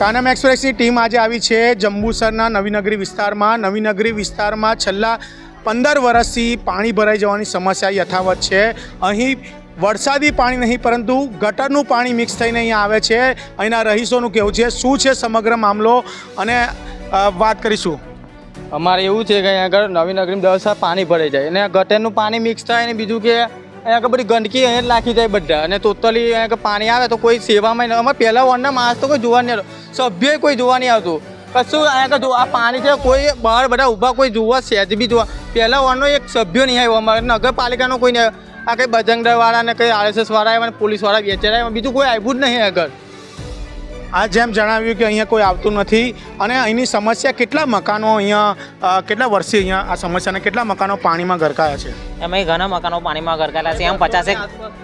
Kanam એક્સપ્રેસની team આજે આવી છે જંબુસરના નવીનગરી વિસ્તારમાં. નવીનગરી વિસ્તારમાં છેલ્લા પંદર વર્ષથી પાણી ભરાઈ જવાની સમસ્યા યથાવત છે. અહીં વરસાદી પાણી નહીં, પરંતુ ગટરનું પાણી મિક્સ થઈને અહીંયા આવે છે. અહીંના રહીશોનું કહેવું છે, શું છે સમગ્ર મામલો? અને વાત કરીશું. અમારે એવું છે કે અહીંયા આગળ નવી નગરી દસ પાણી ભરાઈ જાય. અને ગટરનું પાણી મિક્સ થાય અને બીજું કે અહીંયા બધી ગંદકી અહીંયા નાખી જાય બધા. અને ટોટલી અહીંયા પાણી આવે તો કોઈ સેવામાં અમારે પહેલાં વનના માણસ તો કોઈ જોવા નહીં સભ્ય કોઈ જોવા નહીં આવતું. કશું અહીંયા જો આ પાણી છે, કોઈ બહાર બધા ઊભા, કોઈ જોવા સહેજ બી જોવા. પહેલાં વનનો એક સભ્ય નહીં આવ્યો. અમારે નગરપાલિકાનો કોઈ નહીં આ કંઈ બજંગરવાળા ને કંઈ આરએસએસ વાળા આવ્યા પોલીસવાળા વેચેરા બીજું કોઈ આવ્યું જ નહીં આગળ. આ જેમ જણાવ્યું કે અહીંયા કોઈ આવતું નથી અને અહીંની સમસ્યા કેટલા મકાનો અહીંયા કેટલા વર્ષથી અહીંયા આ સમસ્યાને કેટલા મકાનો પાણીમાં ગરકાયા છે? એમાં ઘણા મકાનો પાણીમાં ગરકાયેલા છે. એમ પચાસેક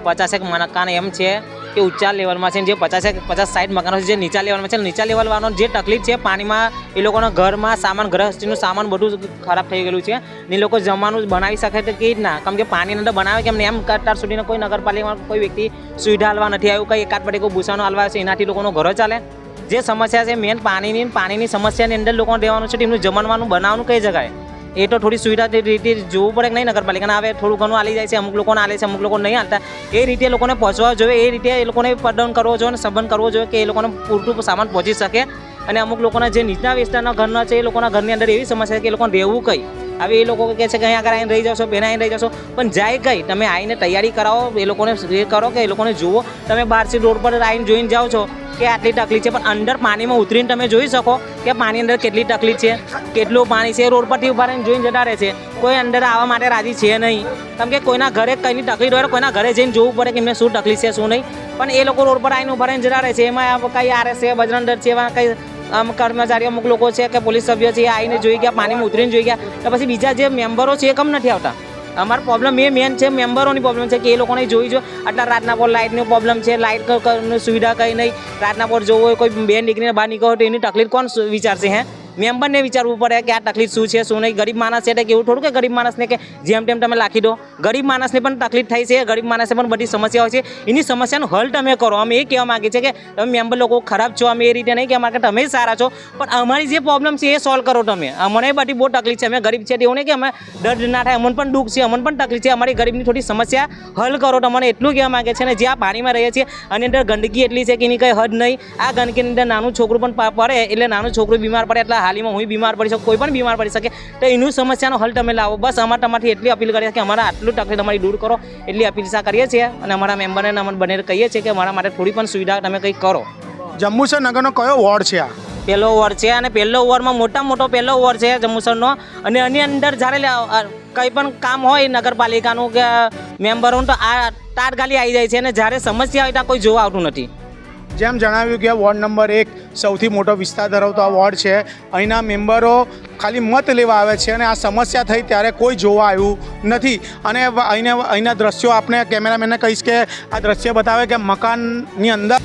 પચાસેક મકાન એમ છે કે ઊંચા લેવલમાં છે. જે પચાસેક, પચાસ સાઠ મકાનો છે, જે નીચા લેવલમાં છે. નીચા લેવલવાનો જે તકલીફ છે, પાણીમાં એ લોકોના ઘરમાં સામાન ગૃહસ્થીનું સામાન બધું ખરાબ થઈ ગયેલું છે. ને એ લોકો જમવાનું બનાવી શકે તો જ ના કેમ કે પાણીની અંદર બનાવે કેમ ને એમ અત્યાર સુધીનો કોઈ નગરપાલિકામાં કોઈ વ્યક્તિ સુવિધા હાલવા નથી આવ્યું. કંઈ એકાદ પડે કોઈ ભૂસાનો હાલવા છે. એનાથી લોકોનો ઘરો ચાલે જે સમસ્યા છે મેન પાણીની પાણીની સમસ્યાની અંદર લોકોને રહેવાનું છે, તેમનું જમવાનું બનાવવાનું કઈ જગાએ એ તો થોડી સુવિધા રીતે જોવું પડે કે નહીં નગરપાલિકાને? આવે થોડું ઘણું આલી જાય છે, અમુક લોકોને આલે છે, અમુક લોકો નહીં હાલતા એ રીતે લોકોને પહોંચવા જોઈએ, એ રીતે એ લોકોને પડન કરવો જોઈએ અને સંબંધ કરવો જોઈએ કે એ લોકોને પૂરતું સામાન પહોંચી શકે. અને અમુક લોકોના જે નીચના વિસ્તારના ઘરના છે, એ લોકોના ઘરની અંદર એવી સમસ્યા છે કે એ લોકોને રહેવું કઈ. હવે એ લોકો કહે છે કે અહીંયા આગળ આવીને રહી જશો પેલા આવીને રહી જશો. પણ જાય કંઈ? તમે આવીને તૈયારી કરાવો, એ લોકોને એ કરો કે એ લોકોને જુઓ. તમે બહારથી રોડ પર આવીને જોઈને જાઓ છો કે આટલી તકલીફ છે, પણ અંદર પાણીમાં ઉતરીને તમે જોઈ શકો કે પાણી અંદર કેટલી તકલીફ છે, કેટલું પાણી છે, રોડ પરથી ઊભા રહીને જોઈને જતા રહે છે. કોઈ અંદર આવવા માટે રાજી છે નહીં. કેમ કે કોઈના ઘરે કંઈની તકલીફ હોય કોઈના ઘરે જઈને જોવું પડે કે એમને શું તકલીફ છે, શું નહીં. પણ એ લોકો રોડ પર આવીને ઊભા રહીને જતા રહે છે. એમાં કંઈ આરએસ છે બજરંગ દળ છે એવા કંઈ આમ કર્મચારી અમુક લોકો છે કે પોલીસ સભ્ય છે એ આવીને જોઈ ગયા, પાણીમાં ઉતરીને જોઈ ગયા. તો પછી બીજા જે મેમ્બરો છે એ કમ નથી આવતા? અમારો પ્રોબ્લેમ એ મેન છે, મેમ્બરોની પ્રોબ્લેમ છે કે એ લોકોને જોઈ જો, આટલા રાતના પર લાઇટની પ્રોબ્લેમ છે લાઇટ સુવિધા કંઈ નહીં. રાતના પર જોવું હોય, કોઈ બેન નીકળીને બહાર નીકળો તો એની તકલીફ કોણ વિચારશે, હે? મેમ્બરને વિચારવું પડે કે આ તકલીફ શું છે, શું નહીં. ગરીબ માણસ છે એટલે એવું થોડું કે ગરીબ માણસને કે જેમ તેમ તમે લાખી દો. ગરીબ માણસને પણ તકલીફ થાય છે, ગરીબ માણસને પણ બધી સમસ્યા હોય છે. એની સમસ્યાનો હલ તમે કરો. અમે એ કહેવા માગીએ છીએ કે તમે મેમ્બર લોકો ખરાબ છો, અમે એ રીતે નહીં કહેવા માગે તમે સારા છો, પણ અમારી જે પ્રોબ્લેમ છે એ સોલ્વ કરો તમે. અમને બધી બહુ તકલીફ છે. અમે ગરીબ છે એવું નહીં કે અમે દર્દ ના થાય, અમને પણ દુઃખ છે, અમને પણ તકલીફ છે. અમારી ગરીબની થોડી સમસ્યા હલ કરો. તમને એટલું કહેવા માગે છે ને, જે આ પાણીમાં રહીએ છીએ અને અંદર ગંદકી એટલી છે કે એની કંઈ હદ નહીં. આ ગંદકીની અંદર નાનું છોકરું પણ પડે એટલે નાનું છોકરું બીમાર પડે એટલે હાલીમાં હું બીમાર પડી શકું કોઈ પણ બીમાર પડી શકે. તો એનું સમસ્યાનો હલ તમે લાવો. બસ અમારે તમારી એટલી અપીલ કરીએ કે અમારા આટલું તકલીફ તમારી દૂર કરો. એટલી અપીલ કરીએ છીએ અને અમારા મેમ્બરને અમે બંને કહીએ છીએ કે અમારા માટે થોડી પણ સુવિધા તમે કંઈક કરો. જંબુસર નગરનો કયો વોર્ડ છે આ? પહેલો ઓવર છે અને પહેલો ઓવરમાં મોટા મોટો પહેલો ઓવર છે જંબુસરનો અને એની અંદર જ્યારે કંઈ પણ કામ હોય નગરપાલિકાનું કે મેમ્બરોનું તો આ તાટગાલી આવી જાય છે અને જ્યારે સમસ્યા હોય ત્યાં કોઈ જોવા આવતું નથી. જેમ જણાવ્યું કે વોર્ડ નંબર એક સૌથી મોટો વિસ્તાર ધરાવતો આ વોર્ડ છે. અહીંના મેમ્બરો ખાલી મત લેવા આવે છે અને આ સમસ્યા થઈ ત્યારે કોઈ જોવા આવ્યું નથી. અને અહીંને અહીંના દ્રશ્યો આપણે કેમેરામેનને કહીશ કે આ દ્રશ્ય બતાવે કે મકાનની અંદર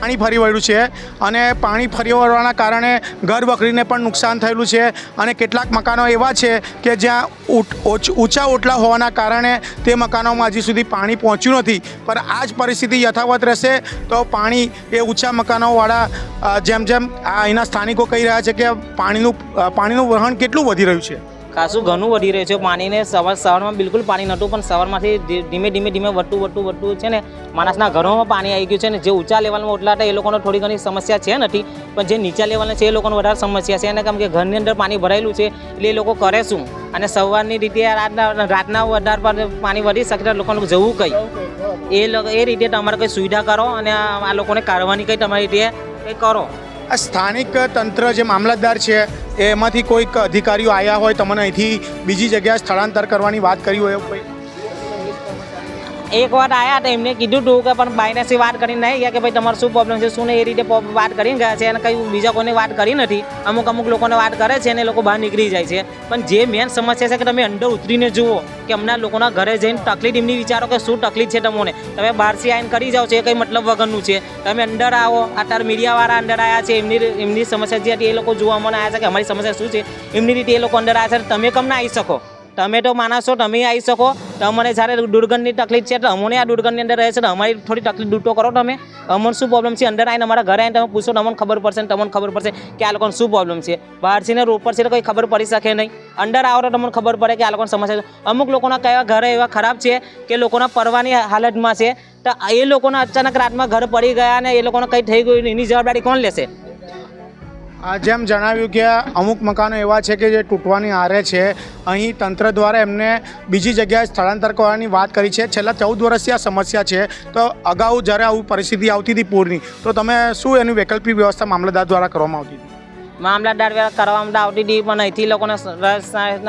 પાણી ફરી વળ્યું છે અને પાણી ફરી વળવાના કારણે ઘર બકરીને પણ નુકસાન થયેલું છે અને કેટલાક મકાનો એવા છે કે જ્યાં ઊંચા ઓટલા હોવાના કારણે તે મકાનોમાં હજી સુધી પાણી પહોંચ્યું નથી. પણ આ જ પરિસ્થિતિ યથાવત રહેશે તો પાણી એ ઊંચા મકાનોવાળા જેમ જેમ આ અહીંના સ્થાનિકો કહી રહ્યા છે કે પાણીનું પાણીનું વહન કેટલું વધી રહ્યું છે. ખાસું ઘણું વધી રહ્યું છે. પાણીને સવાર સવારમાં બિલકુલ પાણી નહોતું, પણ સવારમાંથી ધીમે ધીમે ધીમે વધતું વધતું વધતું છે ને માણસના ઘરોમાં પાણી આવી ગયું છે ને જે ઊંચા લેવલમાં ઓટલા હતા એ લોકોને થોડી ઘણી સમસ્યા છે નથી, પણ જે નીચા લેવલને છે એ લોકોને વધારે સમસ્યા છે. અને કેમ કે ઘરની અંદર પાણી ભરાયેલું છે, એટલે એ લોકો કરે શું? અને સવારની રીતે રાતના રાતના વધારે પાણી વધી શકે લોકોને જવું કંઈ? એ એ રીતે તમારે કંઈ સુવિધા કરો અને આ લોકોને કાઢવાની કંઈ તમારી રીતે કંઈ કરો? આ સ્થાનિક તંત્ર જે મામલતદાર છે એમાંથી કોઈક અધિકારીઓ આવ્યા હોય તમને અહીંથી બીજી જગ્યાએ સ્થળાંતર કરવાની વાત કરી હોય એક વાર આવ્યા હતા, એમને કીધું હતું કે પણ બાયનાથી વાત કરીને નહીં ગયા કે ભાઈ તમારે શું પ્રોબ્લેમ છે, શું નહીં, એ રીતે વાત કરીને ગયા છે અને કંઈ બીજા કોઈને વાત કરી નથી. અમુક અમુક લોકોને વાત કરે છે અને લોકો બહાર નીકળી જાય છે. પણ જે મેન સમસ્યા છે કે તમે અંદર ઉતરીને જુઓ કે હમણાં લોકોના ઘરે જઈને તકલીફ, એમની વિચારો કે શું તકલીફ છે તમને. તમે બહારથી આવીને કરી જાઓ છો, એ કંઈ મતલબ વગરનું છે. તમે અંદર આવો, અત્યારે મીડિયાવાળા અંદર આવ્યા છે, એમની એમની સમસ્યા જે હતી એ લોકો જોવા મને આવ્યા છે કે અમારી સમસ્યા શું છે, એમની રીતે એ લોકો અંદર આવ્યા છે તમે કમ ના આવી શકો? તમે તો માણસો તમે આવી શકો. તમને જ્યારે દુર્ગંધની તકલીફ છે તો અમને આ દુર્ગંધની અંદર રહે છે તો અમારી થોડી તકલીફ દૂર કરો તમે. અમને શું પ્રોબ્લેમ છે? અંદર આવીને અમારા ઘરે આવીને તમે પૂછો તો અમને ખબર પડશે તમને ખબર પડશે કે આ લોકોને શું પ્રોબ્લેમ છે. બહારથી ને રોડ છે તો કંઈ ખબર પડી શકે નહીં. અંદર આવો તો તમને ખબર પડે કે આ લોકોને સમસ્યા. અમુક લોકોના કયા ઘરે એવા ખરાબ છે કે લોકોના પરવાની હાલતમાં છે. તો એ લોકોના અચાનક રાતમાં ઘર પડી ગયા અને એ લોકોને કંઈ થઈ ગયું એની જવાબદારી કોણ લેશે? જેમ જણાવ્યું કે અમુક મકાનો એવા છે કે જે તૂટવાની આરે છે, અહીં તંત્ર દ્વારા એમને બીજી જગ્યાએ સ્થળાંતર કરવાની વાત કરી છે. છેલ્લા ચૌદ વર્ષથી આ સમસ્યા છે. તો અગાઉ જ્યારે આવું પરિસ્થિતિ આવતી હતી પૂરની, તો તમે શું એની વૈકલ્પિક વ્યવસ્થા મામલતદાર દ્વારા કરવામાં આવતી હતી? મામલતદાર દ્વારા કરવામાં આવતી હતી, પણ અહીંથી લોકોને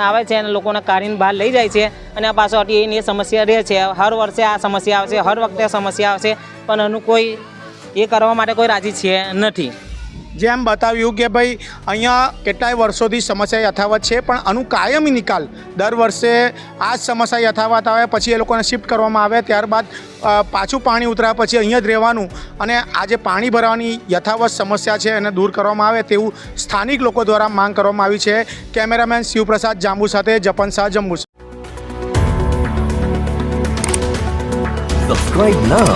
આવે છે અને લોકોને કાઢીને બહાર લઈ જાય છે. અને આ હતી એની સમસ્યા રહે છે. હર વર્ષે આ સમસ્યા આવશે હર વખતે સમસ્યા આવશે પણ એનું કોઈ એ કરવા માટે કોઈ રાજી છે નથી. જેમ બતાવ્યું કે ભાઈ, અહીંયા કેટલાય વર્ષોથી સમસ્યા યથાવત છે, પણ આનું કાયમી નિકાલ દર વર્ષે આ જ સમસ્યા યથાવત આવે, પછી એ લોકોને શિફ્ટ કરવામાં આવે, ત્યારબાદ પાછું પાણી ઉતર્યા, પછી અહીંયા જ રહેવાનું અને આ જે પાણી ભરવાની યથાવત સમસ્યા છે એને દૂર કરવામાં આવે તેવું સ્થાનિક લોકો દ્વારા માંગ કરવામાં આવી છે કેમેરામેન શિવપ્રસાદ જાંબુ સાથે જપન શાહ જમ્મુ Subscribe now.